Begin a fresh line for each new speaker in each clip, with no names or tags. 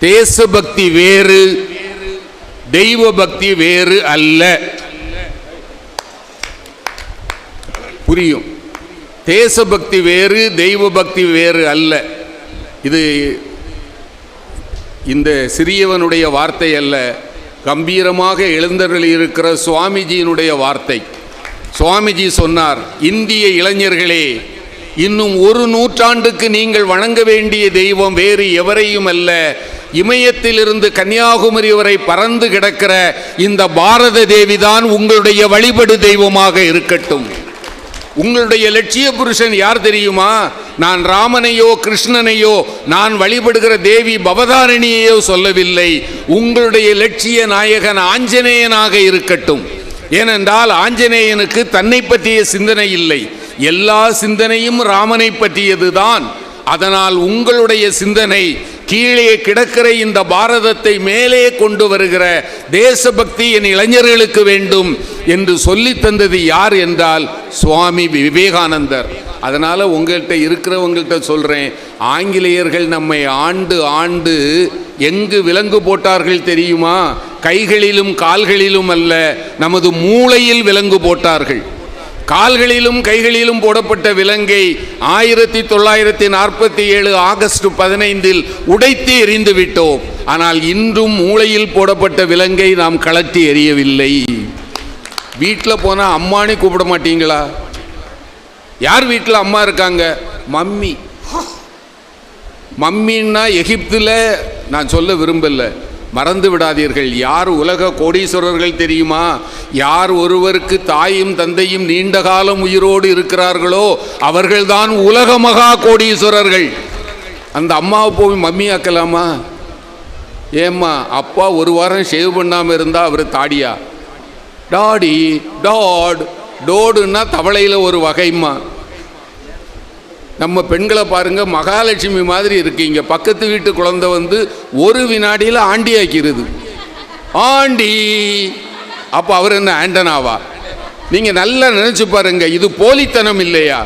தேசபக்தி வேறு தெய்வ பக்தி வேறு அல்ல. புரியும். தேசபக்தி வேறு தெய்வ பக்தி வேறு அல்ல. இது இந்த சிறியவனுடைய வார்த்தை அல்ல. கம்பீரமாக எழுந்தருளி இருக்கிற சுவாமிஜியினுடைய வார்த்தை. சுவாமிஜி சொன்னார் இந்திய இளைஞர்களே இன்னும் ஒரு நூற்றாண்டுக்கு நீங்கள் வணங்க வேண்டிய தெய்வம் வேறு எவரையும் அல்ல. இமயத்திலிருந்து கன்னியாகுமரி வரை பறந்து கிடக்கிற இந்த பாரத தேவிதான் உங்களுடைய வழிபடு தெய்வமாக இருக்கட்டும். உங்களுடைய லட்சிய புருஷன் யார் தெரியுமா? நான் ராமனையோ கிருஷ்ணனையோ நான் வழிபடுகிற தேவி பவதாரிணியையோ சொல்லவில்லை. உங்களுடைய லட்சிய நாயகன் ஆஞ்சநேயனாக இருக்கட்டும். ஏனென்றால் ஆஞ்சநேயனுக்கு தன்னை பற்றிய சிந்தனை இல்லை. எல்லா சிந்தனையும் ராமனை பற்றியதுதான். அதனால் உங்களுடைய சிந்தனை கீழே கிடக்கிற இந்த பாரதத்தை மேலே கொண்டு வருகிற தேசபக்தி என் இளைஞர்களுக்கு வேண்டும் என்று சொல்லி தந்தது யார் என்றால் சுவாமி விவேகானந்தர். அதனால் உங்கள்கிட்ட இருக்கிறவங்கள்ட்ட சொல்கிறேன் ஆங்கிலேயர்கள் நம்மை ஆண்டு ஆண்டு எங்கு விலங்கு போட்டார்கள் தெரியுமா? கைகளிலும் கால்களிலும் அல்ல நமது மூளையில் விலங்கு போட்டார்கள். கால்களிலும் கைகளிலும் போடப்பட்ட விலங்கை ஆயிரத்தி தொள்ளாயிரத்தி நாற்பத்தி ஏழு ஆகஸ்ட் பதினைந்தில் உடைத்து எறிந்து விட்டோம். ஆனால் இன்றும் மூளையில் போடப்பட்ட விலங்கை நாம் கலட்டி எறியவில்லை. வீட்டில் போனால் அம்மானே கூப்பிட மாட்டீங்களா? யார் வீட்டில் அம்மா இருக்காங்க? மம்மி. மம்மின்னா எகிப்தில் நான் சொல்ல விரும்பலை. மறந்து விடாதீர்கள். யார் உலக கோடீஸ்வரர்கள் தெரியுமா? யார் ஒருவருக்கு தாயும் தந்தையும் நீண்ட காலம் உயிரோடு இருக்கிறார்களோ அவர்கள்தான் உலக மகா கோடீஸ்வரர்கள். அந்த அம்மாவை போய் மம்மி ஆக்கலாமா? ஏம்மா அப்பா ஒரு வாரம் ஷேவ் பண்ணாமல் இருந்தால் அவர் தாடியா? டாடி டாட் டோடுன்னா தவளையில் ஒரு வகைம்மா. நம்ம பெண்களை பாருங்கள் மகாலட்சுமி மாதிரி இருக்கீங்க பக்கத்து வீட்டு குழந்தை வந்து ஒரு வினாடியில் ஆண்டி ஆக்கிடுது ஆண்டி! அப்போ அவர் என்ன ஆண்டனாவா? நீங்கள் நல்லா நினச்சி பாருங்க இது போலித்தனம் இல்லையா?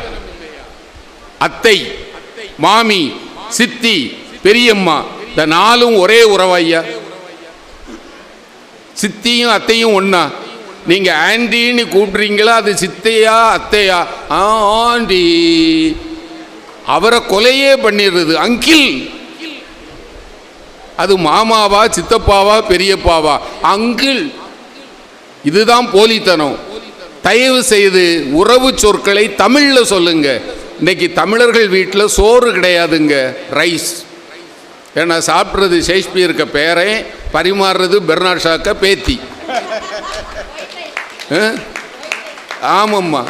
அத்தை மாமி சித்தி பெரியம்மா இந்த நாலும் ஒரே உறவையா சித்தியும் அத்தையும் ஒன்றா நீங்கள் ஆண்டின்னு கூப்பிடுறீங்களா அது சித்தையா அத்தையா? ஆண்டி! அவரை கொலையே பண்ணிடுறது. அங்கிள் அது மாமாவா சித்தப்பாவா பெரியப்பாவா? அங்கிள் இதுதான் போலித்தனம். தயவு செய்து உறவு சொற்களை தமிழில் சொல்லுங்க. இன்னைக்கு தமிழர்கள் வீட்டில் சோறு கிடையாதுங்க. ரைஸ். ஏன்னா சாப்பிட்றது ஷேக்ஸ்பியருக்கு பேரை பரிமாறுறது பெர்னாட் ஷாக்க பேத்தி. ஆ? ஆமாம்மா.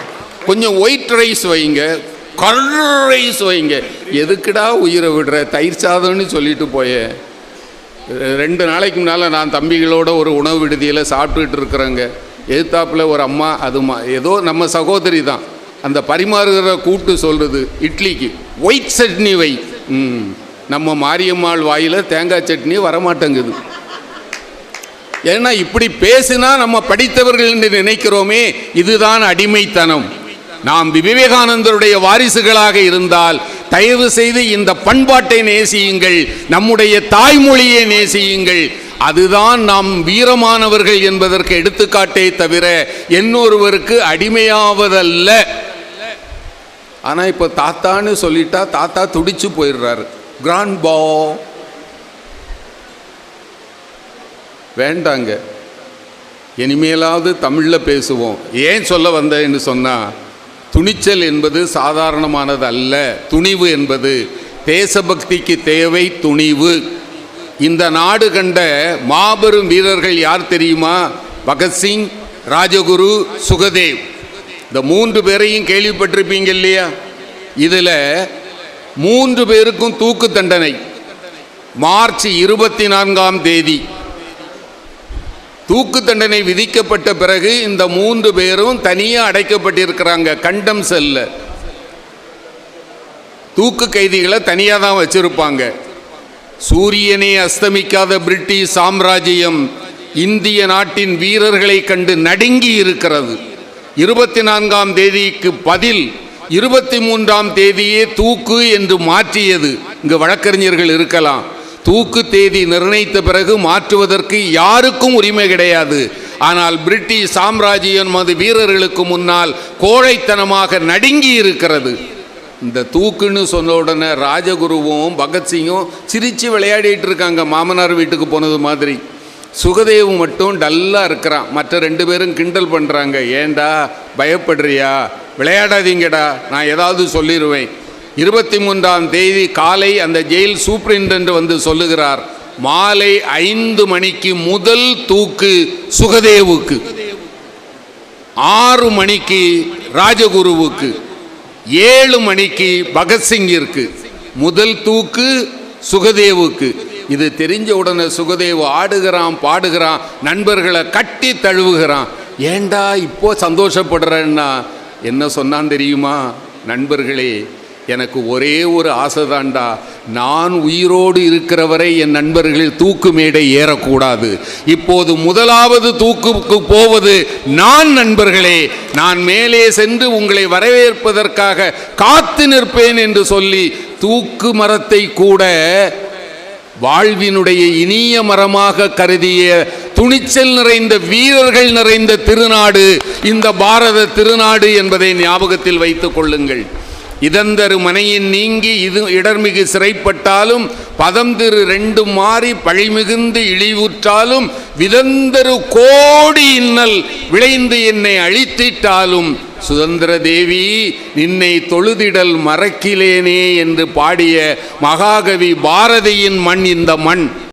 கொஞ்சம் ஒயிட் ரைஸ் வைங்க. கல்லுரை ரைஸ் எதுக்குடா உயிரை விடுற? தயிர் சாதம்னு சொல்லிட்டு போயே. ரெண்டு நாளைக்கு முன்னால் நான் தம்பிகளோட ஒரு உணவு விடுதியில் சாப்பிட்டுட்டு இருக்கிறேங்க. எதிர்த்தாப்பில் ஒரு அம்மா அதுமா ஏதோ நம்ம சகோதரி தான். அந்த பரிமாறுகிற கூட்டு சொல்கிறது இட்லிக்கு. ஒயிட் சட்னி வை. ம். நம்ம மாரியம்மாள் வாயில் தேங்காய் சட்னி வரமாட்டேங்குது. ஏன்னா இப்படி பேசினா நம்ம படித்தவர்கள் என்று நினைக்கிறோமே இதுதான் அடிமைத்தனம். நாம் விவேகானந்தருடைய வாரிசுகளாக இருந்தால் தயவு செய்து இந்த பண்பாட்டை நேசியுங்கள் நம்முடைய தாய்மொழியை நேசியுங்கள். அதுதான் நாம் வீரமானவர்கள் என்பதற்கு எடுத்துக்காட்டே தவிர இன்னொருவருக்கு அடிமையாவதல்ல. ஆனால் இப்போ தாத்தான்னு சொல்லிட்டா தாத்தா துடிச்சு போயிடுறாரு. கிராண்ட் பா வேண்டாங்க. இனிமேலாவது தமிழில் பேசுவோம். ஏன் சொல்ல வந்தேன்னு சொன்னால் துணிச்சல் என்பது சாதாரணமானது அல்ல. துணிவு என்பது தேசபக்திக்கு தேவை துணிவு. இந்த நாடு கண்ட மாபெரும் வீரர்கள் யார் தெரியுமா? பகத்சிங் ராஜகுரு சுகதேவ். இந்த மூன்று பேரையும் கேள்விப்பட்டிருப்பீங்க இல்லையா? இதில் மூன்று பேருக்கும் தூக்கு தண்டனை. மார்ச் இருபத்தி நான்காம் தேதி. தூக்கு தண்டனை விதிக்கப்பட்ட பிறகு இந்த மூன்று பேரும் தனியாக அடைக்கப்பட்டிருக்கிறாங்க கண்டம் செல்ல. தூக்கு கைதிகளை தனியாக தான் வச்சிருப்பாங்க. சூரியனே அஸ்தமிக்காத பிரிட்டிஷ் சாம்ராஜ்யம் இந்திய நாட்டின் வீரர்களை கண்டு நடுங்கி இருக்கிறது. இருபத்தி நான்காம் தேதிக்கு பதில் இருபத்தி மூன்றாம் தேதியே தூக்கு என்று மாற்றியது. இங்கு வழக்கறிஞர்கள் இருக்கலாம். தூக்கு தேதி நிர்ணயித்த பிறகு மாற்றுவதற்கு யாருக்கும் உரிமை கிடையாது. ஆனால் பிரிட்டிஷ் சாம்ராஜ்யம் மது வீரர்களுக்கு முன்னால் கோழைத்தனமாக நடுங்கி இருக்கிறது. இந்த தூக்குன்னு சொன்ன உடனே ராஜகுருவும் பகத்சிங்கும் சிரித்து விளையாடிட்டு இருக்காங்க. மாமனார் வீட்டுக்கு போனது மாதிரி. சுகதேவ் மட்டும் டல்லாக இருக்கிறான். மற்ற ரெண்டு பேரும் கிண்டல் பண்ணுறாங்க ஏண்டா பயப்படுறியா? விளையாடாதீங்கடா. நான் ஏதாவது சொல்லிடுவேன் இருபத்தி மூன்றாம் தேதி காலை அந்த ஜெயில் சூப்பரிண்டென்ட் வந்து சொல்லுகிறார் மாலை ஐந்து மணிக்கு முதல் தூக்கு சுகதேவுக்கு ஆறு மணிக்கு ராஜகுருவுக்கு ஏழு மணிக்கு பகத்சிங்கிற்கு முதல் தூக்கு சுகதேவுக்கு. இது தெரிஞ்ச உடனே சுகதேவ் ஆடுகிறான் பாடுகிறான் நண்பர்களை கட்டி தழுவுகிறான். ஏண்டா இப்போ சந்தோஷப்படுறேன்னா என்ன சொன்னான் தெரியுமா? நண்பர்களே எனக்கு ஒரே ஒரு ஆசை தாண்டா நான் உயிரோடு இருக்கிறவரை என் நண்பர்கள் தூக்கு மேடை ஏறக்கூடாது. இப்போது முதலாவது தூக்குக்கு போவது நான் நண்பர்களே. நான் மேலே சென்று உங்களை வரவேற்பதற்காக காத்து நிற்பேன் என்று சொல்லி தூக்கு மரத்தை கூட வாழ்வினுடைய இனிய மரமாக கருதிய துணிச்சல் நிறைந்த வீரர்கள் நிறைந்த திருநாடு இந்த பாரத திருநாடு என்பதை ஞாபகத்தில் வைத்துக் கொள்ளுங்கள். இதந்தரு மனையின் நீங்கி இது இடர்மிகு சிறைப்பட்டாலும் பதம் திரு ரெண்டு மாறி பழிமிகுந்து இழிவுற்றாலும் விதந்தரு கோடி இன்னல் விளைந்து என்னை அழித்திட்டாலும் சுதந்திர தேவி நின்னை தொழுதிடல் மறக்கிலேனே என்று பாடிய மகாகவி பாரதியின் மண் இந்த மண்.